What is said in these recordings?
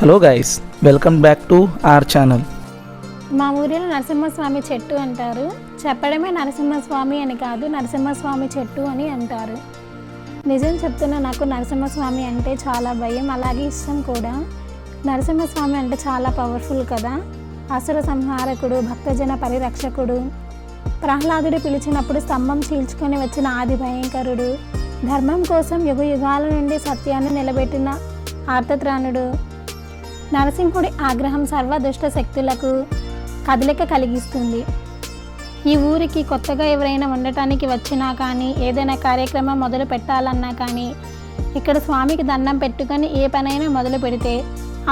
Hello guys welcome back to our channel మా ఊరిలో నరసింహస్వామి చెట్టు అంటారు. చెప్పడమే నరసింహస్వామి అని కాదు నరసింహస్వామి చెట్టు అని అంటారు. నిజం చెప్తున్నా నాకు నరసింహస్వామి అంటే చాలా భయం అలాగే ఇష్టం కూడా. నరసింహస్వామి అంటే చాలా పవర్ఫుల్ కదా. అసుర సంహారకుడు భక్తజన పరిరక్షకుడు. ప్రహ్లాదుడు పిలిచినప్పుడు స్తంభం చీల్చుకొని వచ్చిన ఆది భయంకరుడు. ధర్మం కోసం యుగ యుగాల నుండి సత్యాన్ని నిలబెట్టిన ఆర్తత్రాణుడు నరసింహుడి ఆగ్రహం సర్వదుష్ట శక్తులకు కదలిక కలిగిస్తుంది. ఈ ఊరికి కొత్తగా ఎవరైనా ఉండటానికి వచ్చినా కానీ ఏదైనా కార్యక్రమం మొదలు పెట్టాలన్నా కానీ ఇక్కడ స్వామికి దండం పెట్టుకొని ఏ పనైనా మొదలు పెడితే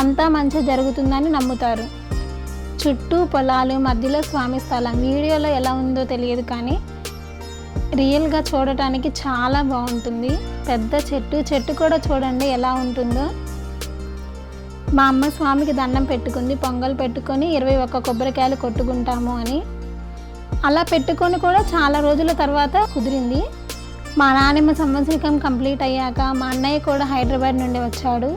అంతా మంచి జరుగుతుందని నమ్ముతారు. చుట్టూ పొలాలు మధ్యలో స్వామి స్థలం. వీడియోలో ఎలా ఉందో తెలియదు కానీ రియల్గా చూడటానికి చాలా బాగుంటుంది. పెద్ద చెట్టు చెట్టు కూడా చూడండి ఎలా ఉంటుందో. మా అమ్మ స్వామికి దండం పెట్టుకుంది పొంగల్ పెట్టుకొని ఇరవై ఒక్క కొబ్బరికాయలు కొట్టుకుంటాము అని. అలా పెట్టుకొని కూడా చాలా రోజుల తర్వాత కుదిరింది. మా నాన్నమ్మ సంవత్సరికం కంప్లీట్ అయ్యాక మా అన్నయ్య కూడా హైదరాబాద్ నుండి వచ్చాడు.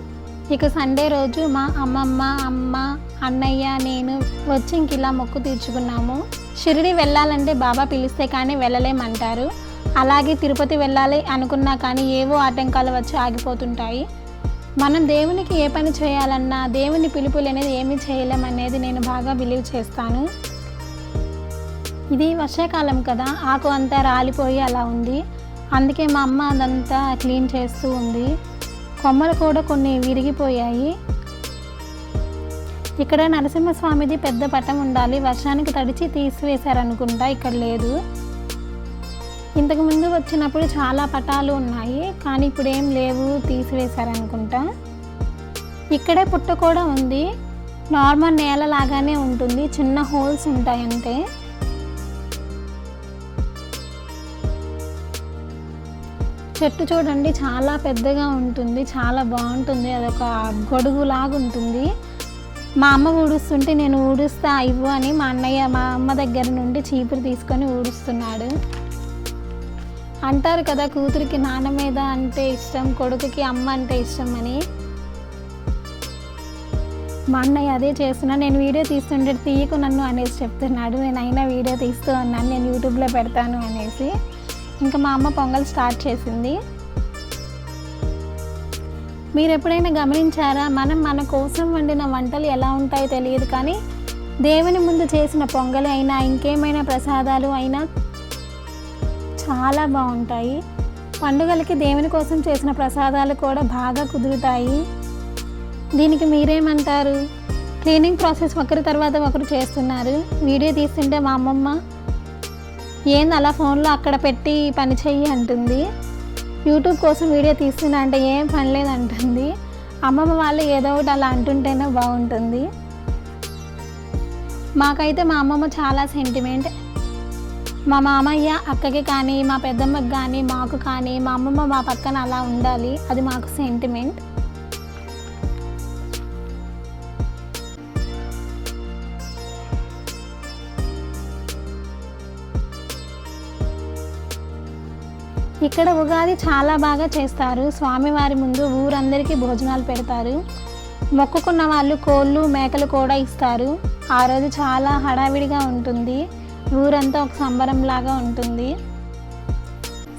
ఇక సండే రోజు మా అమ్మమ్మ అమ్మ అన్నయ్య నేను వచ్చి ఇంక ఇలా మొక్కు తీర్చుకున్నాము. షిరిడి వెళ్ళాలంటే బాబా పిలిస్తే కానీ వెళ్ళలేమంటారు. అలాగే తిరుపతి వెళ్ళాలి అనుకున్నా కానీ ఏవో ఆటంకాలు వచ్చి ఆగిపోతుంటాయి. మనం దేవునికి ఏ పని చేయాలన్నా దేవుని పిలుపులు అనేది ఏమి చేయలేమనేది నేను బాగా బిలీవ్ చేస్తాను. ఇది వర్షాకాలం కదా ఆకు అంతా రాలిపోయి అలా ఉంది. అందుకే మా అమ్మ అదంతా క్లీన్ చేస్తూ ఉంది. కొమ్మలు కూడా కొన్ని విరిగిపోయాయి. ఇక్కడ నరసింహస్వామిది పెద్ద పటం ఉండాలి. వర్షానికి తడిచి తీసివేశారనుకుంటా ఇక్కడ లేదు. ఇంతకు ముందు వచ్చినప్పుడు చాలా పటాలు ఉన్నాయి కానీ ఇప్పుడు ఏం లేవు తీసివేశారనుకుంటా. ఇక్కడే పుట్ట కూడా ఉంది. నార్మల్ నేల లాగానే ఉంటుంది చిన్న హోల్స్ ఉంటాయి అంతే చెట్టు చూడండి చాలా పెద్దగా ఉంటుంది చాలా బాగుంటుంది అదొక గొడుగు లాగా ఉంటుంది. మా అమ్మ ఊడుస్తుంటే నేను ఊడుస్తా ఇవ్వు అని మా అన్నయ్య మా అమ్మ దగ్గర నుండి చీపురు తీసుకొని ఊడుస్తున్నాడు. అంటారు కదా కూతురికి నాన్న మీద అంటే ఇష్టం కొడుకుకి అమ్మ అంటే ఇష్టం అని. మా అన్నయ్య అదే చేస్తున్నా. నేను వీడియో తీస్తుంటే తీయకు నన్ను అనేసి చెప్తున్నాడు. నేను అయినా వీడియో తీస్తూ ఉన్నాను నేను యూట్యూబ్లో పెడతాను అనేసి. ఇంకా మా అమ్మ పొంగల్ స్టార్ట్ చేసింది. మీరు ఎప్పుడైనా గమనించారా? మనం మన కోసం వండిన వంటలు ఎలా ఉంటాయో తెలియదు కానీ దేవుని ముందు చేసిన పొంగలి అయినా ఇంకేమైనా ప్రసాదాలు అయినా చాలా బాగుంటాయి. పండుగలకి దేవుని కోసం చేసిన ప్రసాదాలు కూడా బాగా కుదురుతాయి. దీనికి మీరేమంటారు? క్లీనింగ్ ప్రాసెస్ ఒకరి తర్వాత ఒకరు చేస్తున్నారు. వీడియో తీస్తుంటే మా అమ్మమ్మ ఏంది అలా ఫోన్లో అక్కడ పెట్టి పని చెయ్యి అంటుంది. యూట్యూబ్ కోసం వీడియో తీస్తున్నా అంటే ఏం పని లేదంటుంది. అమ్మమ్మ వాళ్ళు ఏదో ఒకటి అలా అంటుంటేనే బాగుంటుంది. మాకైతే మా అమ్మమ్మ చాలా సెంటిమెంట్. మా మామయ్య అక్కకి కానీ మా పెద్దమ్మకి కానీ మాకు కానీ మా అమ్మమ్మ మా పక్కన అలా ఉండాలి. అది మాకు సెంటిమెంట్ ఇక్కడ ఉగాది చాలా బాగా చేస్తారు. స్వామివారి ముందు ఊరందరికీ భోజనాలు పెడతారు. మొక్కుకున్న వాళ్ళు కోళ్ళు మేకలు కూడా ఇస్తారు. ఆ రోజు చాలా హడావిడిగా ఉంటుంది. ఊరంతా ఒక సంబరం లాగా ఉంటుంది.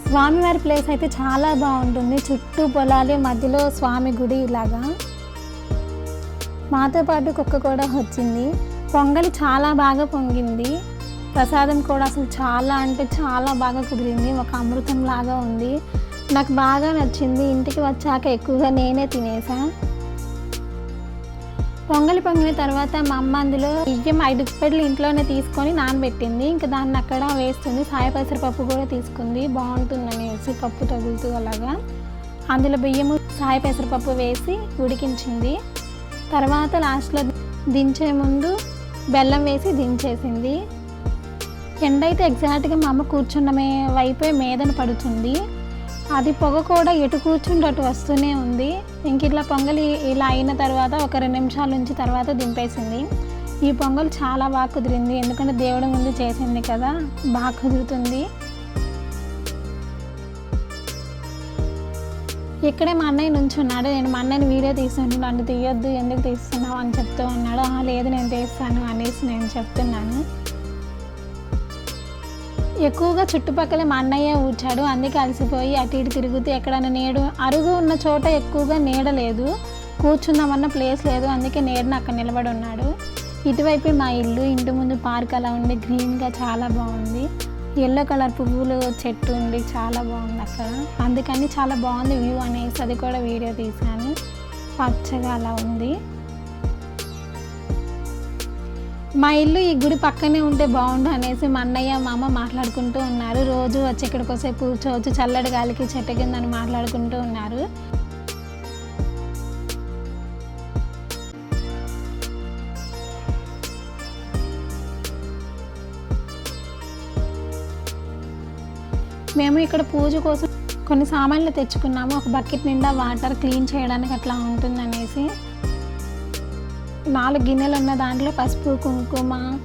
స్వామివారి ప్లేస్ అయితే చాలా బాగుంటుంది. చుట్టూ పొలాలు మధ్యలో స్వామి గుడి ఇలాగా మాతో పాటు కుక్క కూడా వచ్చింది. పొంగలి చాలా బాగా పొంగింది. ప్రసాదం కూడా అసలు చాలా అంటే చాలా బాగా కుదిరింది. ఒక అమృతం లాగా ఉంది. నాకు బాగా నచ్చింది. ఇంటికి వచ్చాక ఎక్కువగా నేనే తినేసాను పొంగలి పొంగిన తర్వాత మా అమ్మ అందులో బియ్యం ఐదు పెడ్లు ఇంట్లోనే తీసుకొని నానబెట్టింది. ఇంకా దాన్ని అక్కడ వేస్తుంది. సాయపసర పప్పు కూడా తీసుకుంది. బాగుంటుంది అనేసి పప్పు తగులుతూ అలాగా అందులో బియ్యము సాయ పెసరపప్పు వేసి ఉడికించింది. తర్వాత లాస్ట్లో దించే ముందు బెల్లం వేసి దించేసింది. ఎండ అయితే ఎగ్జాక్ట్గా మా అమ్మ కూర్చున్న వైపే మేదన పడుతుంది. అది పొగ కూడా ఎటు కూర్చుంటే అటు వస్తూనే ఉంది. ఇంక ఇట్లా పొంగలి ఇలా అయిన తర్వాత ఒక రెండు నిమిషాల నుంచి తర్వాత దింపేసింది. ఈ పొంగల్ చాలా బాగా కుదిరింది. ఎందుకంటే దేవుడి ముందు చేసింది కదా బాగా కుదురుతుంది. ఇక్కడే మా అన్నయ్య నుంచున్నాడు. నేను మా అన్నయ్యని వీడియో తీసాను నన్ను తీయొద్దు ఎందుకు తీస్తున్నావు అని చెప్తూ ఉన్నాడు. లేదు నేను తీస్తాను అనేసి నేను చెప్తున్నాను. ఎక్కువగా చుట్టుపక్కల మా అన్నయ్య ఊడ్చాడు. అందుకే అలసిపోయి అటు ఇటు తిరుగుతూ ఎక్కడైనా నేడు అరుగు ఉన్న చోట ఎక్కువగా నీడ లేదు. కూర్చుందామన్న ప్లేస్ లేదు. అందుకే నీడన అక్కడ నిలబడి ఉన్నాడు. ఇటువైపు మా ఇల్లు ఇంటి ముందు పార్క్ అలా ఉండి గ్రీన్గా చాలా బాగుంది. ఎల్లో కలర్ పువ్వులు చెట్టు ఉండి చాలా బాగుంది అక్కడ. అందుకని చాలా బాగుంది వ్యూ అనేసి అది కూడా వీడియో తీశాను. పచ్చగా అలా ఉంది. మా ఇల్లు ఈ గుడి పక్కనే ఉంటే బాగుండు అనేసి మా అన్నయ్య మా అమ్మ మాట్లాడుకుంటూ ఉన్నారు. రోజు వచ్చి ఇక్కడికి వస్తే కూర్చోవచ్చు చల్లడి గాలికి చెట్టు కిందని మాట్లాడుకుంటూ ఉన్నారు. మేము ఇక్కడ పూజ కోసం కొన్ని సామాన్లు తెచ్చుకున్నాము. ఒక బకెట్ నిండా వాటర్ క్లీన్ చేయడానికి అట్లా ఉంటుందనేసి. నాలుగు గిన్నెలు ఉన్న దాంట్లో పసుపు కుంకుమ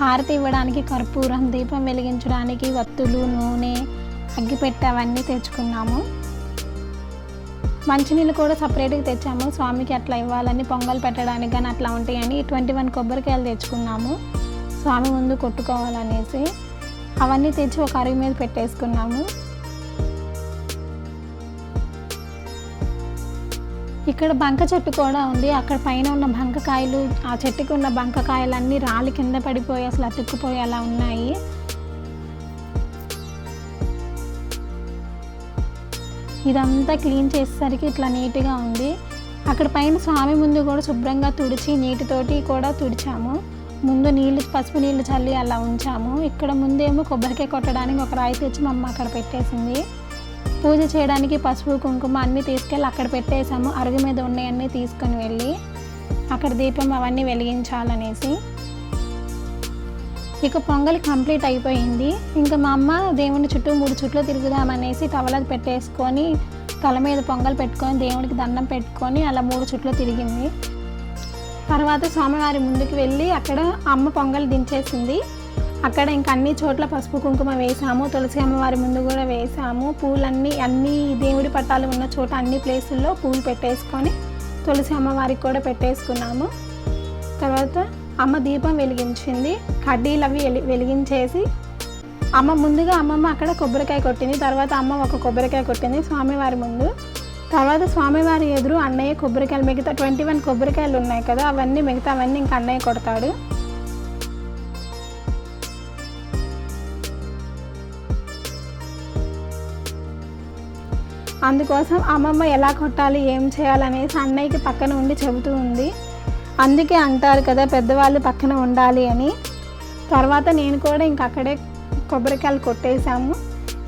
హారతి ఇవ్వడానికి కర్పూరం దీపం వెలిగించడానికి వత్తులు నూనె అగ్గిపెట్టె అవన్నీ తెచ్చుకున్నాము. మంచినీళ్ళు కూడా సపరేట్గా తెచ్చాము. స్వామికి అట్లా ఇవ్వాలని పొంగల్ పెట్టడానికి కానీ అట్లా ఉంటాయని ట్వంటీ వన్ కొబ్బరికాయలు తెచ్చుకున్నాము. స్వామి ముందు కొట్టుకోవాలనేసి అవన్నీ తెచ్చి ఒక అరుగు మీద పెట్టేసుకున్నాము. ఇక్కడ బంక చెట్టు కూడా ఉంది. అక్కడ పైన ఉన్న బంకకాయలు ఆ చెట్టుకి ఉన్న బంకకాయలన్నీ రాళ్ళు కింద పడిపోయి అసలు అతుక్కుపోయి అలా ఉన్నాయి. ఇదంతా క్లీన్ చేసేసరికి ఇట్లా నీట్గా ఉంది. అక్కడ పైన స్వామి ముందు కూడా శుభ్రంగా తుడిచి నీటితోటి కూడా తుడిచాము. ముందు నీళ్ళు పసుపు నీళ్ళు చల్లి అలా ఉంచాము. ఇక్కడ ముందేమో కొబ్బరికాయ కొట్టడానికి ఒక రాయి తెచ్చి మా అమ్మ అక్కడ పెట్టేసింది. పూజ చేయడానికి పసుపు కుంకుమ అన్నీ తీసుకెళ్ళి అక్కడ పెట్టేసాము అరుగు మీద ఉన్నాయన్నీ తీసుకొని వెళ్ళి అక్కడ దీపం అవన్నీ వెలిగించాలనేసి. ఇక పొంగలి కంప్లీట్ అయిపోయింది. ఇంకా మా అమ్మ దేవుని చుట్టూ మూడు చుట్లు తిరుగుదామనేసి టవలది పెట్టేసుకొని తల మీద పొంగల్ పెట్టుకొని దేవునికి దండం పెట్టుకొని అలా మూడు చుట్లు తిరిగింది. తర్వాత స్వామివారి ముందుకు వెళ్ళి అక్కడ అమ్మ పొంగల్ దించేసింది. అక్కడ ఇంకా అన్ని చోట్ల పసుపు కుంకుమ వేసాము తులసి అమ్మవారి ముందు కూడా వేసాము పూలన్నీ అన్ని దేవుడి పట్టాలు ఉన్న చోట అన్ని ప్లేసుల్లో పూలు పెట్టేసుకొని తులసి అమ్మవారికి కూడా పెట్టేసుకున్నాము. తర్వాత అమ్మ దీపం వెలిగించింది. కడ్డీలు అవి వెలి- వెలిగించేసి అమ్మ ముందుగా అమ్మమ్మ అక్కడ కొబ్బరికాయ కొట్టింది. తర్వాత అమ్మ ఒక కొబ్బరికాయ కొట్టింది స్వామివారి ముందు. తర్వాత స్వామివారి ఎదురు అన్నయ్య కొబ్బరికాయలు మిగతా ట్వంటీ వన్ కొబ్బరికాయలు ఉన్నాయి కదా అవన్నీ మిగతా అవన్నీ ఇంకా అన్నయ్య కొడతాడు. అందుకోసం అమ్మమ్మ ఎలా కొట్టాలి ఏం చేయాలనేసి అన్నయ్యకి పక్కన ఉండి చెబుతూ ఉంది. అందుకే అంటారు కదా పెద్దవాళ్ళు పక్కన ఉండాలి అని. తర్వాత నేను కూడా ఇంక అక్కడే కొబ్బరికాయలు కొట్టేశాము.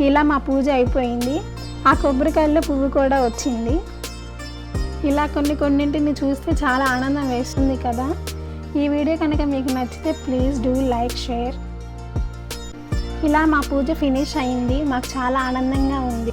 ఇలా మా పూజ అయిపోయింది. ఆ కొబ్బరికాయల్లో పువ్వు కూడా వచ్చింది. ఇలా కొన్ని కొన్నింటిని చూస్తే చాలా ఆనందం వేస్తుంది కదా. ఈ వీడియో కనుక మీకు నచ్చితే ప్లీజ్ డూ లైక్ షేర్. ఇలా మా పూజ ఫినిష్ అయింది. మాకు చాలా ఆనందంగా ఉంది.